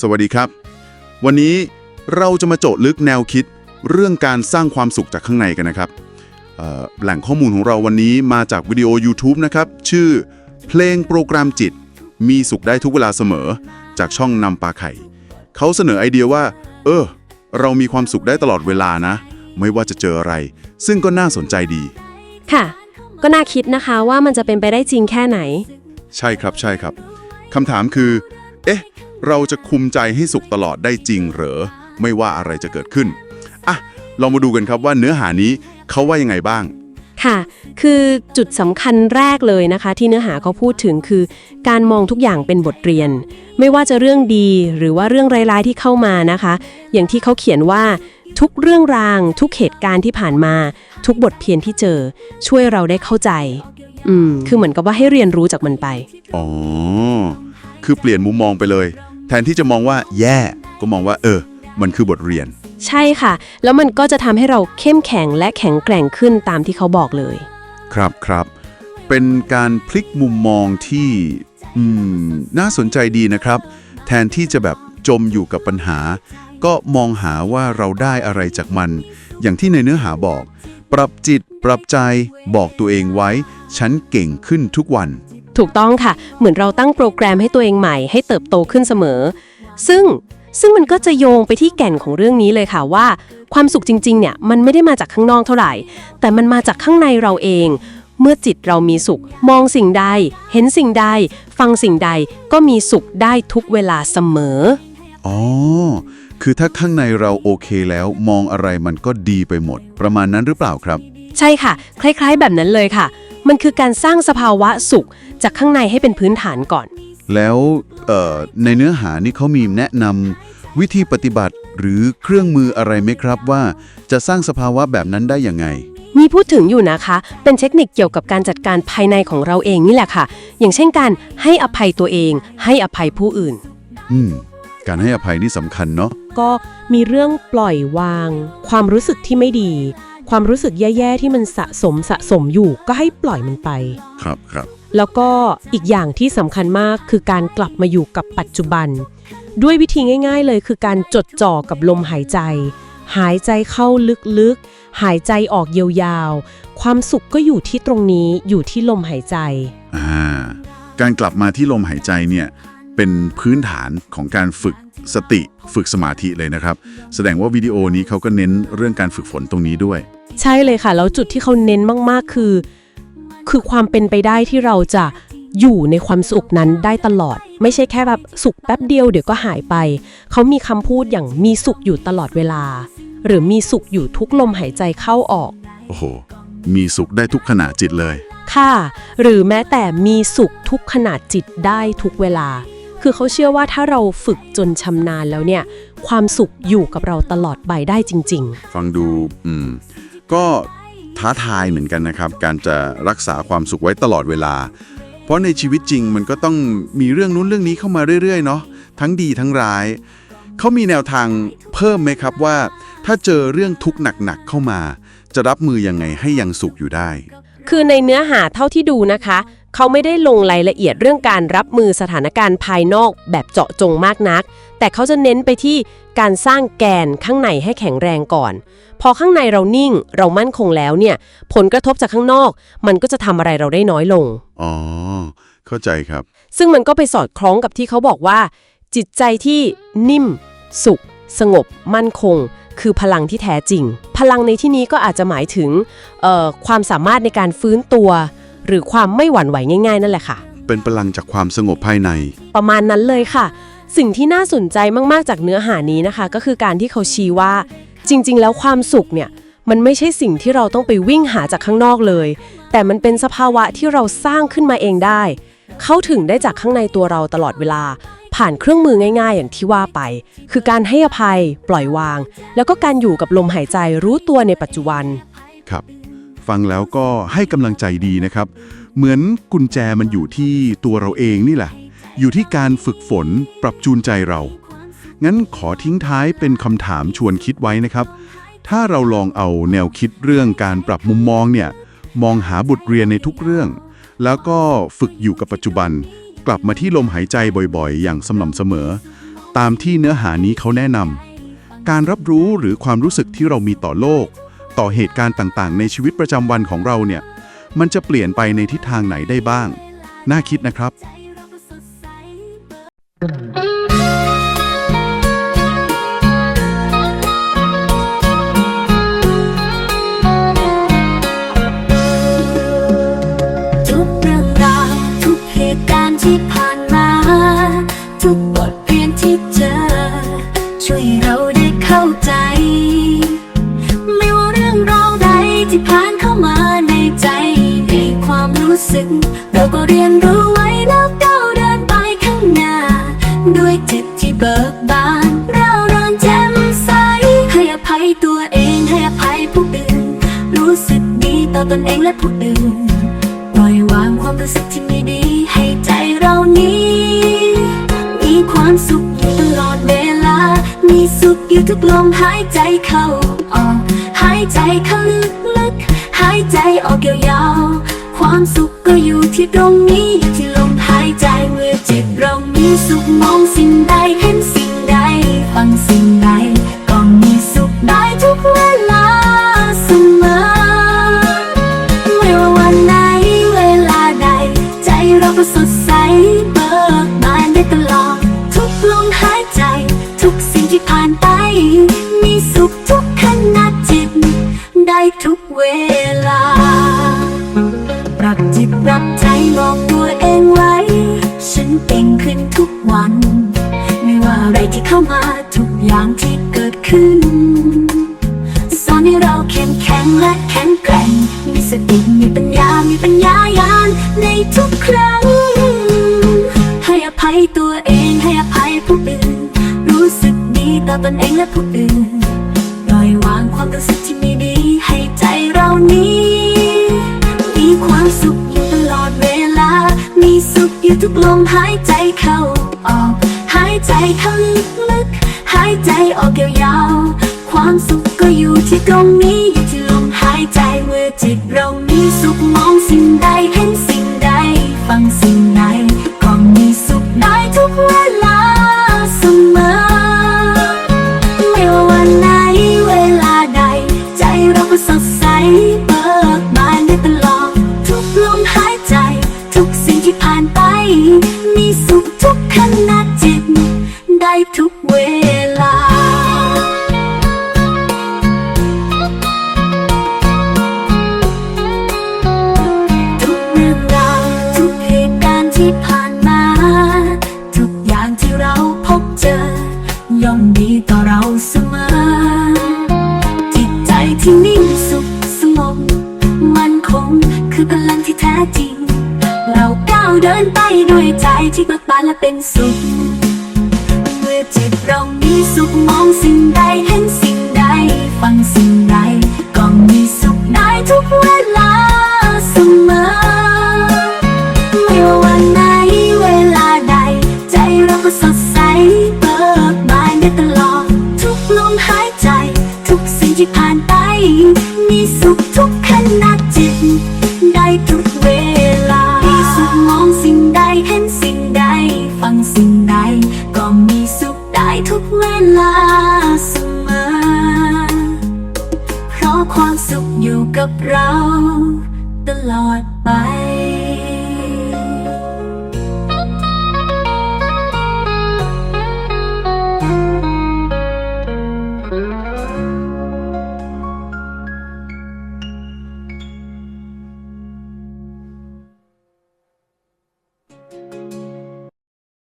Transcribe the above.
สวัสดีครับ วันนี้เราจะมาโจทย์ลึกแนวคิดเรื่องการสร้างความสุขจากข้างในกันนะครับเอ่อแหล่งข้อมูลของเราวันนี้มาจากวิดีโอ YouTube นะครับ ชื่อเพลงโปรแกรมจิต มีสุขได้ทุกเวลาเสมอ จากช่องนำปลาไข่ เขาเสนอไอเดียว่า เออ เรามีความสุขได้ตลอดเวลานะ ไม่ว่าจะเจออะไร ซึ่งก็น่าสนใจดี ค่ะ ก็น่าคิดนะคะว่ามันจะเป็นไปได้จริงแค่ไหน ใช่ครับใช่ครับคำถามคือ เอ๊ะ เราจะคุมใจให้สุขตลอดได้จริงเหรอ ไม่ว่าอะไรจะเกิดขึ้นอะลองมาดูกันครับว่าเนื้อหานี้เขาว่ายังไงบ้าง ค่ะ คือจุดสำคัญแรกเลยนะคะ ที่เนื้อหาเขาพูดถึงคือ การมองทุกอย่างเป็นบทเรียน ไม่ว่าจะเรื่องดีหรือว่าเรื่องร้ายๆที่เข้ามานะคะ อย่างที่เขาเขียนว่าทุกเรื่องราง ทุกเหตุการณ์ที่ผ่านมา ทุกบทเพียนที่เจอ ช่วยเราได้เข้าใจ อืม คือเหมือนกับว่าให้เรียนรู้จากมันไป อ๋อ คือเปลี่ยนมุมมองไปเลยแทนที่จะมองว่าแย่ ก็มองว่า เออ มันคือบทเรียน ใช่ค่ะ แล้วมันก็จะทำให้เราเข้มแข็งและแข็งแกร่งขึ้นตามที่เขาบอกเลย ครับครับ เป็นการพลิกมุมมองที่อืมน่าสนใจดีนะครับ แทนที่จะแบบจมอยู่กับปัญหา ก็มองหาว่าเราได้อะไรจากมัน อย่างที่ในเนื้อหาบอก ปรับจิต ปรับใจ บอกตัวเองไว้ ฉันเก่งขึ้นทุกวัน ถูกต้องค่ะ เหมือนเราตั้งโปรแกรมให้ตัวเองใหม่ ให้เติบโตขึ้นเสมอ ซึ่งซึ่งมันก็จะโยงไปที่แก่นของเรื่องนี้เลยค่ะว่า ความสุขจริงๆเนี่ยมันไม่ได้มาจากข้างนอกเท่าไหร่ แต่มันมาจากข้างในเราเอง เมื่อจิตเรามีสุข มองสิ่งใด เห็นสิ่งใด ฟังสิ่งใดก็มีสุขได้ทุกเวลาเสมออ๋อคือถ้าข้างในเราโอเคแล้ว มองอะไรมันก็ดีไปหมด ประมาณนั้นหรือเปล่าครับ ใช่ค่ะ คล้าย ๆ แบบนั้นเลยค่ะ มันคือการสร้างสภาวะสุขจากข้างในให้เป็นพื้นฐานก่อน แล้วเอ่อในเนื้อหานี่เขามีแนะนำวิธีปฏิบัติหรือเครื่องมืออะไรไหมครับว่าจะสร้างสภาวะแบบนั้นได้ยังไง มีพูดถึงอยู่นะคะ เป็นเทคนิคเกี่ยวกับการจัดการภายในของเราเองนี่แหละค่ะ อย่างเช่นการให้อภัยตัวเอง ให้อภัยผู้อื่น อืมการให้อภัยนี่สำคัญเนาะก็มีเรื่องปล่อยวาง ความรู้สึกที่ไม่ดี ความรู้สึกแย่ๆที่มันสะสมสะสมอยู่ก็ให้ปล่อยมันไป ครับครับ แล้วก็อีกอย่างที่สำคัญมากคือการกลับมาอยู่กับปัจจุบัน ด้วยวิธีง่าย ๆ เลยคือการจดจ่อกับลมหายใจ หายใจเข้าลึกๆ หายใจออกยาวๆ ความสุขก็อยู่ที่ตรงนี้อยู่ที่ลมหายใจ อ่า การกลับมาที่ลมหายใจเนี่ย เป็นพื้นฐานของการฝึก สติฝึกสมาธิเลยนะครับ แสดงว่าวิดีโอนี้เขาก็เน้นเรื่องการฝึกฝนตรงนี้ด้วย ใช่เลยค่ะ แล้วจุดที่เขาเน้นมากๆคือ คือความเป็นไปได้ที่เราจะอยู่ในความสุขนั้นได้ตลอด ไม่ใช่แค่แบบสุขแป๊บเดียวเดี๋ยวก็หายไป เขามีคำพูดอย่างมีสุขอยู่ตลอดเวลา หรือมีสุขอยู่ทุกลมหายใจเข้าออก โอ้โห มีสุขได้ทุกขณะจิตเลย ค่ะ หรือแม้แต่มีสุขทุกขนาดจิตได้ทุกเวลา คือเขาเชื่อว่าถ้าเราฝึกจนชำนาญแล้วเนี่ย ความสุขอยู่กับเราตลอดไปได้จริงๆฟังดูอืมก็ท้าทายเหมือนกันนะครับ การจะรักษาความสุขไว้ตลอดเวลา เพราะในชีวิตจริงมันก็ต้องมีเรื่องนู้นเรื่องนี้เข้ามาเรื่อยๆเนาะทั้งดีทั้งร้าย เขามีแนวทางเพิ่มไหมครับว่า ถ้าเจอเรื่องทุกข์หนักๆเข้ามา จะรับมือยังไงให้ยังสุขอยู่ได้คือในเนื้อหาเท่าที่ดูนะคะ เขาไม่ได้ลงรายละเอียดเรื่องการรับมือสถานการณ์ภายนอกแบบเจาะจงมากนัก แต่เขาจะเน้นไปที่การสร้างแกนข้างในให้แข็งแรงก่อน พอข้างในเรานิ่งเรามั่นคงแล้วเนี่ย ผลกระทบจากข้างนอก มันก็จะทำอะไรเราได้น้อยลง อ๋อ เข้าใจครับ ซึ่งมันก็ไปสอดคล้องกับที่เขาบอกว่า จิตใจที่นิ่ม สุข สงบ มั่นคง คือพลังที่แท้จริง พลังในที่นี้ก็อาจจะหมายถึงเอ่อความสามารถในการฟื้นตัว หรือความไม่หวั่นไหวง่าย ๆ นั่นแหละค่ะ เป็นพลังจากความสงบภายใน ประมาณนั้นเลยค่ะ สิ่งที่น่าสนใจมากๆจากเนื้อหานี้นะคะ ก็คือการที่เขาชี้ว่า จริง ๆ แล้วความสุขเนี่ยมันไม่ใช่สิ่งที่เราต้องไปวิ่งหาจากข้างนอกเลย แต่มันเป็นสภาวะที่เราสร้างขึ้นมาเองได้ เข้าถึงได้จากข้างในตัวเราตลอดเวลา ผ่านเครื่องมือง่ายๆ อย่างที่ว่าไป คือการให้อภัย ปล่อยวาง แล้วก็การอยู่กับลมหายใจรู้ตัวในปัจจุบัน ครับ ฟังแล้วก็ให้กำลังใจดีนะครับ เหมือนกุญแจมันอยู่ที่ตัวเราเองนี่แหละ อยู่ที่การฝึกฝนปรับจูนใจเรา งั้นขอทิ้งท้ายเป็นคำถามชวนคิดไว้นะครับ ถ้าเราลองเอาแนวคิดเรื่องการปรับมุมมองเนี่ย มองหาบทเรียนในทุกเรื่อง แล้วก็ฝึกอยู่กับปัจจุบัน กลับมาที่ลมหายใจบ่อยๆ อย่างสม่ำเสมอ ตามที่เนื้อหานี้เขาแนะนำการรับรู้หรือความรู้สึกที่เรามีต่อโลก ต่อเหตุการณ์ต่างๆ ในชีวิตประจำวันของเราเนี่ย มันจะเปลี่ยนไปในทิศทางไหนได้บ้าง น่าคิดนะครับ ทุกเรื่องราวทุกเหตุการณ์ที่ผ่านมา ทุกบท สึก เราก็เรียนรู้ไว้แล้วก้าวเดินไปข้างหน้า ด้วยจิตที่เบิกบานเราเริงแจ่มใส ให้อภัยตัวเองให้อภัยผู้อื่น รู้สึกดีต่อตนเองและผู้อื่น ปล่อยวางความรู้สึกที่ไม่ดีให้ใจเรานี้ มีความสุขอยู่ตลอดเวลา มีสุขอยู่ทุกลมหายใจเข้าออก หายใจเข้าลึกๆหายใจออกยาวๆ ความสุขก็อยู่ที่ตรงนี้อยู่ที่ลมหายใจเมื่อจิตเรามีสุขมองสิ่งใดเห็นสิ่งใดฟัง ทุกครั้ง ให้อภัยตัวเองให้อภัยผู้อื่น รู้สึกดีต่อตนเองและผู้อื่นปล่อยวางความรู้สึกที่ไม่ดี ให้ใจเรานี้ มีความสุขอยู่ตลอดเวลา มีสุขอยู่ทุกลมหายใจเข้าออก หายใจเข้าลึกๆหายใจออกยาวๆความสุขก็อยู่ที่ตรงนี้อยู่ที่ลมหายใจเมื่อจิตเรามีสุขมองสิ่งใดเห็นสิ ง ที่นิ่งสุขสงบมันคงคือพลังที่แท้จริง เราก้าวเดินไปด้วยใจที่เบิกบานและเป็นสุข เมื่อจิตเรามีสุขมองสิ่งใดเห็นสิ่งใดฟังสิ่ง เวลามีสุขมองสิ่งใดเห็นสิ่งใด ฟังสิ่งใด ก็มีสุขได้ทุกเวลาเสมอ เพราะความสุขอยู่กับเรา ตลอด